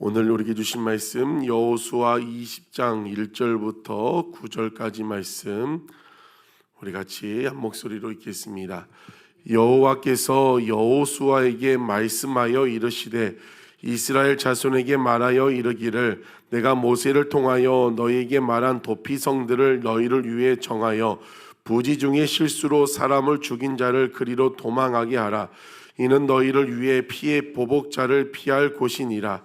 오늘 우리에게 주신 말씀 여호수아 20장 1절부터 9절까지 말씀 우리 같이 한 목소리로 읽겠습니다. 여호와께서 여호수아에게 말씀하여 이르시되 이스라엘 자손에게 말하여 이르기를 내가 모세를 통하여 너희에게 말한 도피 성들을 너희를 위해 정하여 부지 중에 실수로 사람을 죽인 자를 그리로 도망하게 하라 이는 너희를 위해 피해 보복자를 피할 곳이니라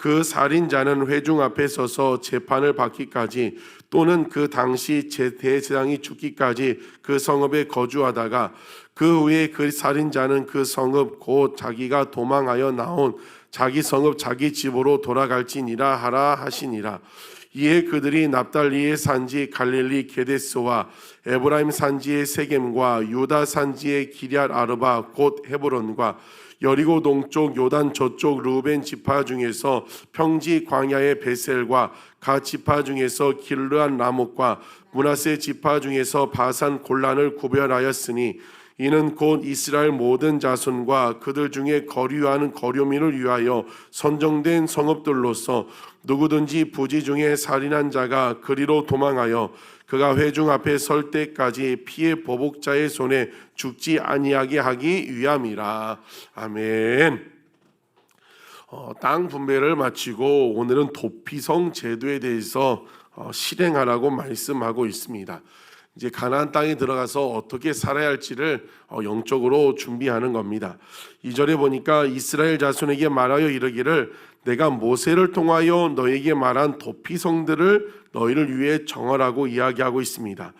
그 살인자는 회중 앞에 서서 재판을 받기까지 또는 그 당시 제 대제사장이 죽기까지 그 성읍에 거주하다가 그 후에 그 살인자는 그 성읍 곧 자기가 도망하여 나온 자기 성읍 자기 집으로 돌아갈지니라 하라 하시니라. 이에 그들이 납달리의 산지 갈릴리 게데스와 에브라임 산지의 세겜과 유다 산지의 기럇 아르바 곧 헤브론과 여리고 동쪽 요단 저쪽 루벤 지파 중에서 평지 광야의 베셀과 가 지파 중에서 길르한 라목과 문하세 지파 중에서 바산 골란을 구별하였으니 이는 곧 이스라엘 모든 자손과 그들 중에 거류하는 거류민을 위하여 선정된 성읍들로서 누구든지 부지 중에 살인한 자가 그리로 도망하여 그가 회중 앞에 설 때까지 피해 보복자의 손에 죽지 아니하게 하기 위함이라. 아멘. 어, 땅 분배를 마치고 오늘은 도피성 제도에 대해서 어, 실행하라고 말씀하고 있습니다. 이제 가나안 땅에 들어가서 어떻게 살아야 할지를 어, 영적으로 준비하는 겁니다. 이 절에 보니까 이스라엘 자손에게 말하여 이르기를 내가 모세를 통하여 너에게 말한 도피성들을 너희를 위해 정하라고 이야기하고 있습니다.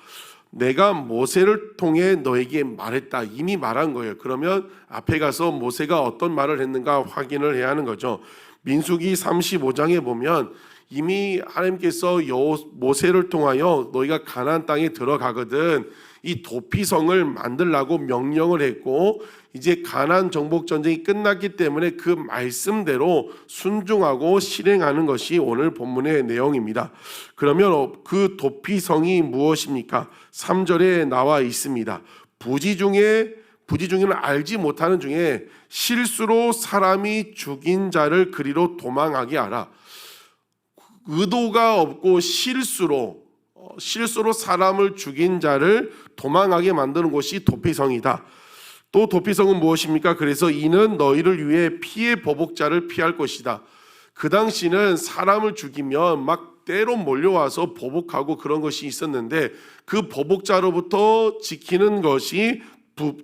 내가 모세를 통해 너에게 말했다. 이미 말한 거예요. 그러면 앞에 가서 모세가 어떤 말을 했는가 확인을 해야 하는 거죠. 민수기 35장에 보면 이미 하나님께서 여 모세를 통하여 너희가 가나안 땅에 들어가거든 이 도피성을 만들라고 명령을 했고 이제 가나안 정복 전쟁이 끝났기 때문에 그 말씀대로 순종하고 실행하는 것이 오늘 본문의 내용입니다. 그러면 그 도피성이 무엇입니까? 3절에 나와 있습니다. 부지 중에 부지 중에는 알지 못하는 중에 실수로 사람이 죽인 자를 그리로 도망하게 하라. 의도가 없고 실수로 어, 실수로 사람을 죽인 자를 도망하게 만드는 곳이 도피성이다. 또 도피성은 무엇입니까? 그래서 이는 너희를 위해 피해 보복자를 피할 것이다. 그 당시는 사람을 죽이면 막 때로 몰려와서 보복하고 그런 것이 있었는데 그 보복자로부터 지키는 것이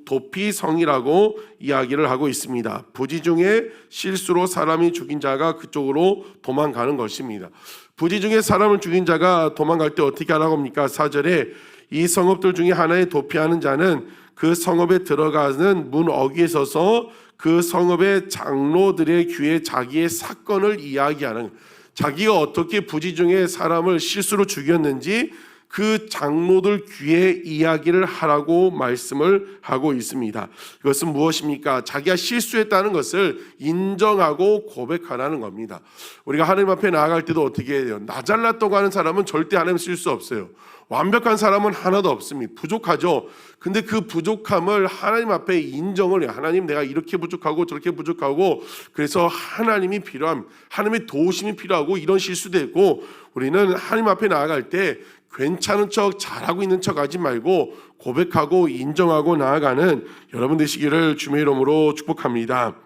도피성이라고 이야기를 하고 있습니다. 부지 중에 실수로 사람이 죽인 자가 그쪽으로 도망가는 것입니다. 부지 중에 사람을 죽인 자가 도망갈 때 어떻게 하라고 합니까? 4절에 이 성읍들 중에 하나에 도피하는 자는 그 성읍에 들어가는 문 어귀에 서서 그 성읍의 장로들의 귀에 자기의 사건을 이야기하는 자기가 어떻게 부지 중에 사람을 실수로 죽였는지 그 장로들 귀에 이야기를 하라고 말씀을 하고 있습니다. 이것은 무엇입니까? 자기가 실수했다는 것을 인정하고 고백하라는 겁니다. 우리가 하나님 앞에 나아갈 때도 어떻게 해요? 나 잘났다고 하는 사람은 절대 하나님 쓸 수 없어요. 완벽한 사람은 하나도 없습니다. 부족하죠. 근데 그 부족함을 하나님 앞에 인정을 해요. 하나님 내가 이렇게 부족하고 저렇게 부족하고 그래서 하나님이 필요함, 하나님의 도우심이 필요하고 이런 실수도 있고 우리는 하나님 앞에 나아갈 때 괜찮은 척 잘하고 있는 척 하지 말고 고백하고 인정하고 나아가는 여러분 되시기를 주의 이름으로 축복합니다.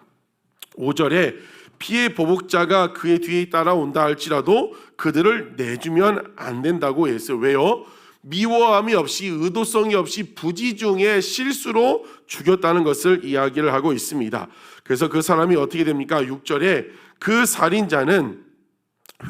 5절에 피해 보복자가 그의 뒤에 따라온다 할지라도 그들을 내주면 안 된다고 했어요. 왜요? 미워함이 없이 의도성이 없이 부지 중에 실수로 죽였다는 것을 이야기를 하고 있습니다. 그래서 그 사람이 어떻게 됩니까? 6절에 그 살인자는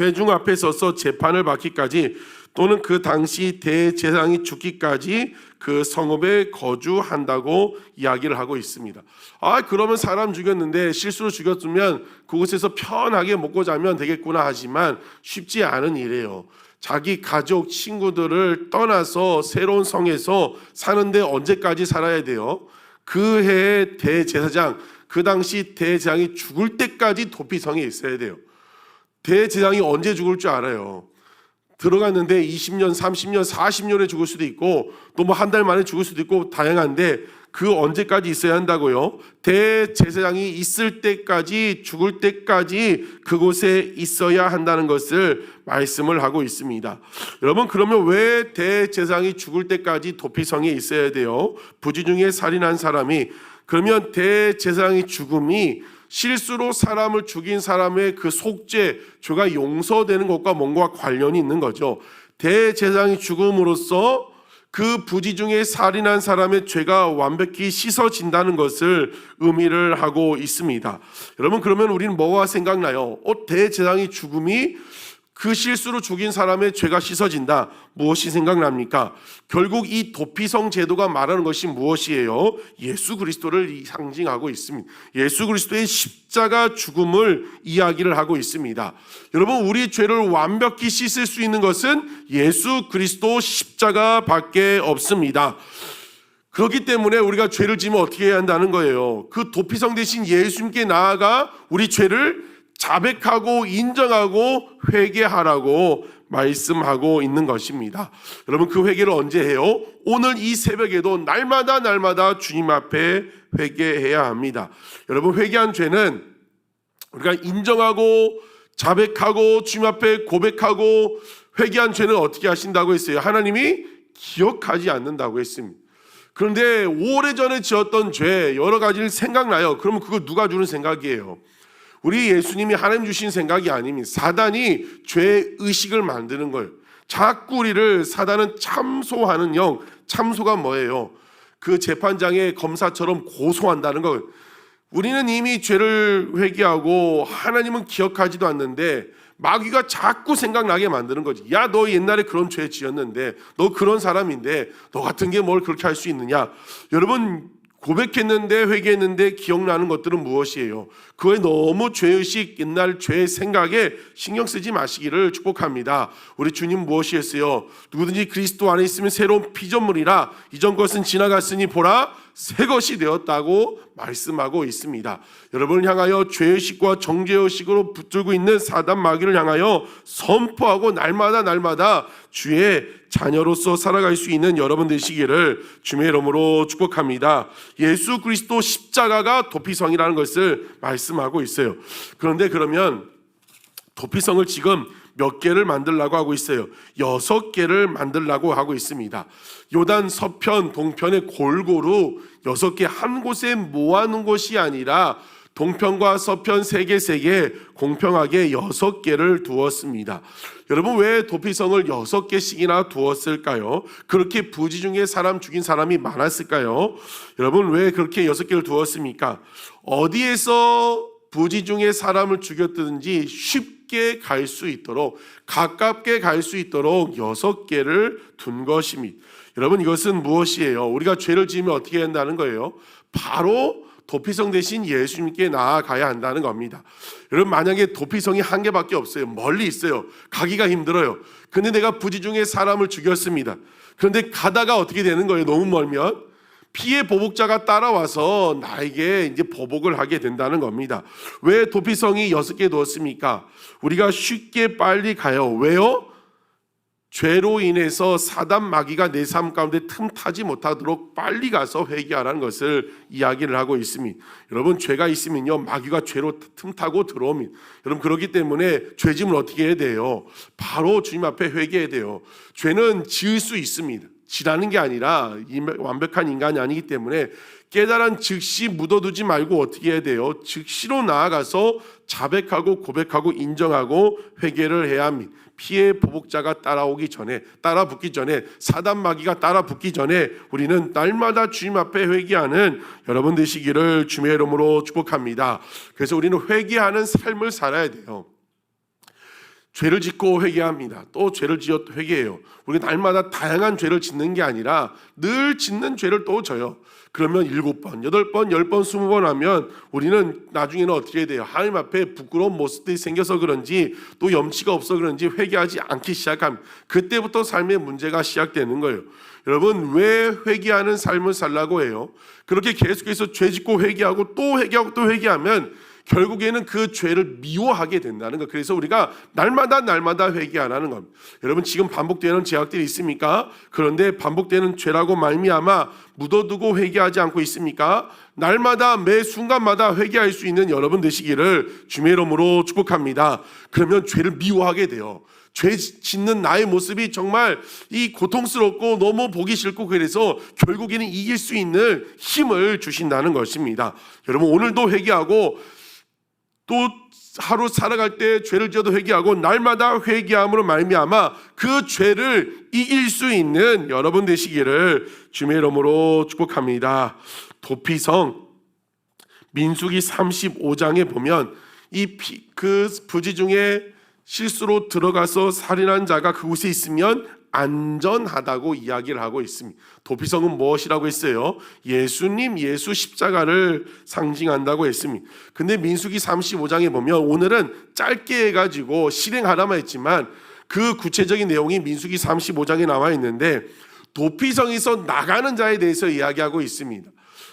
회중 앞에 서서 재판을 받기까지 또는 그 당시 대제사장이 죽기까지 그 성읍에 거주한다고 이야기를 하고 있습니다. 아 그러면 사람 죽였는데 실수로 죽였으면 그곳에서 편하게 먹고 자면 되겠구나 하지만 쉽지 않은 일이에요. 자기 가족 친구들을 떠나서 새로운 성에서 사는데 언제까지 살아야 돼요? 그 해의 대제사장 그 당시 대제사장이 죽을 때까지 도피성에 있어야 돼요. 대제사장이 언제 죽을 줄 알아요. 들어갔는데 20년, 30년, 40년에 죽을 수도 있고 또 뭐 한 달 만에 죽을 수도 있고 다양한데 그 언제까지 있어야 한다고요? 대제사장이 있을 때까지 죽을 때까지 그곳에 있어야 한다는 것을 말씀을 하고 있습니다. 여러분 그러면 왜 대제사장이 죽을 때까지 도피성에 있어야 돼요? 부지 중에 살인한 사람이 그러면 대제사장의 죽음이 실수로 사람을 죽인 사람의 그 속죄, 죄가 용서되는 것과 뭔가 관련이 있는 거죠. 대제사장이 죽음으로써 그 부지 중에 살인한 사람의 죄가 완벽히 씻어진다는 것을 의미를 하고 있습니다. 여러분 그러면 우리는 뭐가 생각나요? 어, 대제사장의 죽음이 그 실수로 죽인 사람의 죄가 씻어진다. 무엇이 생각납니까? 결국 이 도피성 제도가 말하는 것이 무엇이에요? 예수 그리스도를 상징하고 있습니다. 예수 그리스도의 십자가 죽음을 이야기를 하고 있습니다. 여러분, 우리 죄를 완벽히 씻을 수 있는 것은 예수 그리스도 십자가밖에 없습니다. 그렇기 때문에 우리가 죄를 지면 어떻게 해야 한다는 거예요. 그 도피성 대신 예수님께 나아가 우리 죄를 자백하고 인정하고 회개하라고 말씀하고 있는 것입니다. 여러분 그 회개를 언제 해요? 오늘 이 새벽에도 날마다 날마다 주님 앞에 회개해야 합니다. 여러분 회개한 죄는 우리가 인정하고 자백하고 주님 앞에 고백하고 회개한 죄는 어떻게 하신다고 했어요? 하나님이 기억하지 않는다고 했습니다. 그런데 오래전에 지었던 죄 여러 가지를 생각나요. 그러면 그거 누가 주는 생각이에요? 우리 예수님이 하나님 주신 생각이 아닙니다. 사단이 죄 의식을 만드는 걸 자꾸 우리를 사단은 참소하는 영. 참소가 뭐예요? 그 재판장의 검사처럼 고소한다는 걸. 우리는 이미 죄를 회개하고 하나님은 기억하지도 않는데 마귀가 자꾸 생각나게 만드는 거지. 야, 너 옛날에 그런 죄 지었는데, 너 그런 사람인데, 너 같은 게 뭘 그렇게 할 수 있느냐? 여러분, 고백했는데 회개했는데 기억나는 것들은 무엇이에요? 그에 너무 죄의식 옛날 죄 생각에 신경 쓰지 마시기를 축복합니다. 우리 주님 무엇이 했어요? 누구든지 그리스도 안에 있으면 새로운 피조물이라 이전 것은 지나갔으니 보라 새 것이 되었다고 말씀하고 있습니다. 여러분을 향하여 죄의식과 정죄의식으로 붙들고 있는 사단 마귀를 향하여 선포하고 날마다 날마다 주의 자녀로서 살아갈 수 있는 여러분 되시기를 주의 이름으로 축복합니다. 예수 그리스도 십자가가 도피성이라는 것을 말씀하고 있어요. 그런데 그러면 도피성을 지금 몇 개를 만들라고 하고 있어요. 여섯 개를 만들라고 하고 있습니다. 요단 서편 동편에 골고루 여섯 개 한 곳에 모아놓은 것이 아니라 동편과 서편 세 개 세 개 공평하게 여섯 개를 두었습니다. 여러분 왜 도피성을 여섯 개씩이나 두었을까요? 그렇게 부지 중에 사람 죽인 사람이 많았을까요? 여러분 왜 그렇게 여섯 개를 두었습니까? 어디에서 부지 중에 사람을 죽였든지 쉽게 갈 수 있도록 가깝게 갈 수 있도록 여섯 개를 둔 것입니다. 여러분 이것은 무엇이에요? 우리가 죄를 지으면 어떻게 한다는 거예요? 바로 도피성 대신 예수님께 나아가야 한다는 겁니다. 여러분 만약에 도피성이 한 개밖에 없어요. 멀리 있어요. 가기가 힘들어요. 근데 내가 부지 중에 사람을 죽였습니다. 그런데 가다가 어떻게 되는 거예요? 너무 멀면 피해 보복자가 따라와서 나에게 이제 보복을 하게 된다는 겁니다. 왜 도피성이 여섯 개 두었습니까? 우리가 쉽게 빨리 가요. 왜요? 죄로 인해서 사단 마귀가 내 삶 가운데 틈타지 못하도록 빨리 가서 회개하라는 것을 이야기를 하고 있습니다. 여러분 죄가 있으면요 마귀가 죄로 틈타고 들어옵니다. 여러분 그렇기 때문에 죄짐을 어떻게 해야 돼요? 바로 주님 앞에 회개해야 돼요. 죄는 지을 수 있습니다. 지라는 게 아니라 완벽한 인간이 아니기 때문에 깨달은 즉시 묻어두지 말고 어떻게 해야 돼요? 즉시로 나아가서 자백하고 고백하고 인정하고 회개를 해야 합니다. 피해 보복자가 따라오기 전에 따라 붙기 전에 사단 마귀가 따라 붙기 전에 우리는 날마다 주님 앞에 회개하는 여러분 되시기를 주의 이름으로 축복합니다. 그래서 우리는 회개하는 삶을 살아야 돼요. 죄를 짓고 회개합니다. 또 죄를 지어 회개해요. 우리가 날마다 다양한 죄를 짓는 게 아니라 늘 짓는 죄를 또 져요. 그러면 일곱 번, 여덟 번, 열 번, 스무 번 하면 우리는 나중에는 어떻게 돼요? 하나님 앞에 부끄러운 모습들이 생겨서 그런지 또 염치가 없어 그런지 회개하지 않기 시작함. 그때부터 삶의 문제가 시작되는 거예요. 여러분 왜 회개하는 삶을 살라고 해요? 그렇게 계속해서 죄 짓고 회개하고 또 회개하고 또 회개하면 결국에는 그 죄를 미워하게 된다는 거. 그래서 우리가 날마다 날마다 회개 안 하는 겁니다. 여러분 지금 반복되는 죄악들이 있습니까? 그런데 반복되는 죄라고 말미암아 묻어두고 회개하지 않고 있습니까? 날마다 매 순간마다 회개할 수 있는 여러분 되시기를 주의 이름으로 축복합니다. 그러면 죄를 미워하게 돼요. 죄 짓는 나의 모습이 정말 이 고통스럽고 너무 보기 싫고 그래서 결국에는 이길 수 있는 힘을 주신다는 것입니다. 여러분 오늘도 회개하고 또 하루 살아갈 때 죄를 지어도 회개하고 날마다 회개함으로 말미암아 그 죄를 이길 수 있는 여러분 되시기를 주의 이름으로 축복합니다. 도피성 민수기 35장에 보면 이 그 부지 중에 실수로 들어가서 살인한 자가 그곳에 있으면 안전하다고 이야기를 하고 있습니다. 도피성은 무엇이라고 했어요? 예수님, 예수 십자가를 상징한다고 했습니다. 근데 민수기 35장에 보면 오늘은 짧게 해가지고 실행하라만 했지만 그 구체적인 내용이 민수기 35장에 나와 있는데 도피성에서 나가는 자에 대해서 이야기하고 있습니다.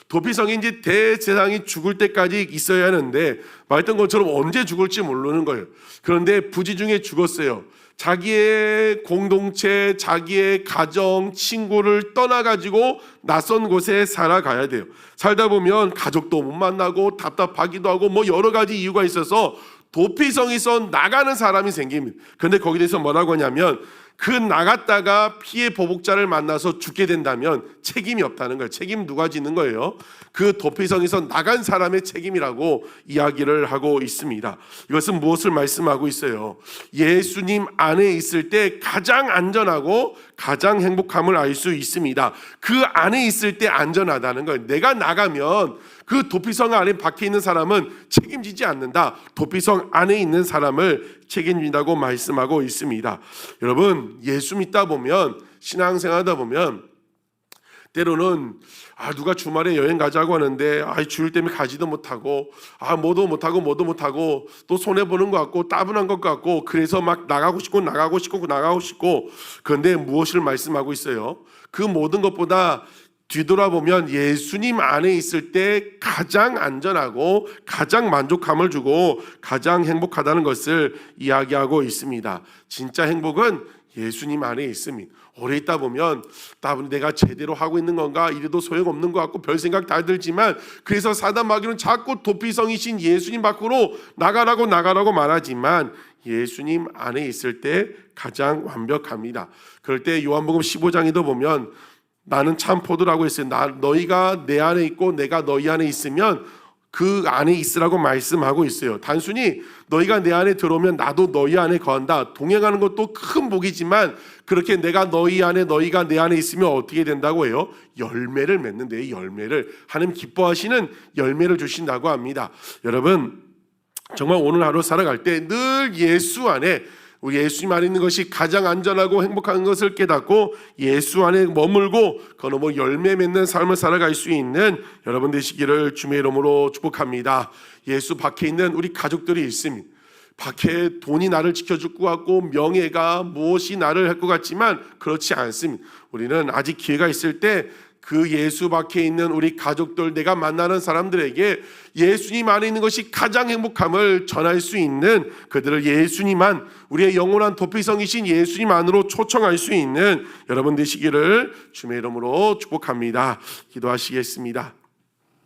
도피성이 이제 대제사장이 죽을 때까지 있어야 하는데 말했던 것처럼 언제 죽을지 모르는 거예요. 그런데 부지 중에 죽었어요. 자기의 공동체, 자기의 가정, 친구를 떠나가지고 낯선 곳에 살아가야 돼요. 살다 보면 가족도 못 만나고 답답하기도 하고 뭐 여러 가지 이유가 있어서 도피성에서 나가는 사람이 생깁니다. 근데 거기에 대해서 뭐라고 하냐면 그 나갔다가 피해 보복자를 만나서 죽게 된다면 책임이 없다는 거예요. 책임 누가 지는 거예요? 그 도피성에서 나간 사람의 책임이라고 이야기를 하고 있습니다. 이것은 무엇을 말씀하고 있어요? 예수님 안에 있을 때 가장 안전하고 가장 행복함을 알 수 있습니다. 그 안에 있을 때 안전하다는 거예요. 내가 나가면 그 도피성 안에 박혀 있는 사람은 책임지지 않는다. 도피성 안에 있는 사람을 책임진다고 말씀하고 있습니다. 여러분, 예수 믿다 보면 신앙생활 하다 보면 때로는 아 누가 주말에 여행 가자고 하는데 아 주일 때문에 가지도 못하고 아 뭐도 못하고 뭐도 못하고 또 손해 보는 것 같고 따분한 것 같고 그래서 막 나가고 싶고 나가고 싶고 나가고 싶고 그런데 무엇을 말씀하고 있어요? 그 모든 것보다 뒤돌아보면 예수님 안에 있을 때 가장 안전하고 가장 만족감을 주고 가장 행복하다는 것을 이야기하고 있습니다. 진짜 행복은 예수님 안에 있습니다. 오래 있다 보면 따분 내가 제대로 하고 있는 건가 이래도 소용없는 것 같고 별 생각 다 들지만 그래서 사단 마귀는 자꾸 도피성이신 예수님 밖으로 나가라고 나가라고 말하지만 예수님 안에 있을 때 가장 완벽합니다. 그럴 때 요한복음 15장에도 보면 나는 참 포도라고 했어요. 나 너희가 내 안에 있고 내가 너희 안에 있으면 그 안에 있으라고 말씀하고 있어요. 단순히 너희가 내 안에 들어오면 나도 너희 안에 거한다. 동행하는 것도 큰 복이지만 그렇게 내가 너희 안에 너희가 내 안에 있으면 어떻게 된다고 해요? 열매를 맺는데 열매를 하나님 기뻐하시는 열매를 주신다고 합니다. 여러분 정말 오늘 하루 살아갈 때 늘 예수 안에 우리 예수님 안에 있는 것이 가장 안전하고 행복한 것을 깨닫고 예수 안에 머물고 그놈의 열매 맺는 삶을 살아갈 수 있는 여러분 되시기를 주의 이름으로 축복합니다. 예수 밖에 있는 우리 가족들이 있습니다. 밖에 돈이 나를 지켜줄 것 같고 명예가 무엇이 나를 할 것 같지만 그렇지 않습니다. 우리는 아직 기회가 있을 때 그 예수 밖에 있는 우리 가족들 내가 만나는 사람들에게 예수님 안에 있는 것이 가장 행복함을 전할 수 있는 그들을 예수님만 우리의 영원한 도피성이신 예수님 안으로 초청할 수 있는 여러분 되시기를 주의 이름으로 축복합니다. 기도하시겠습니다.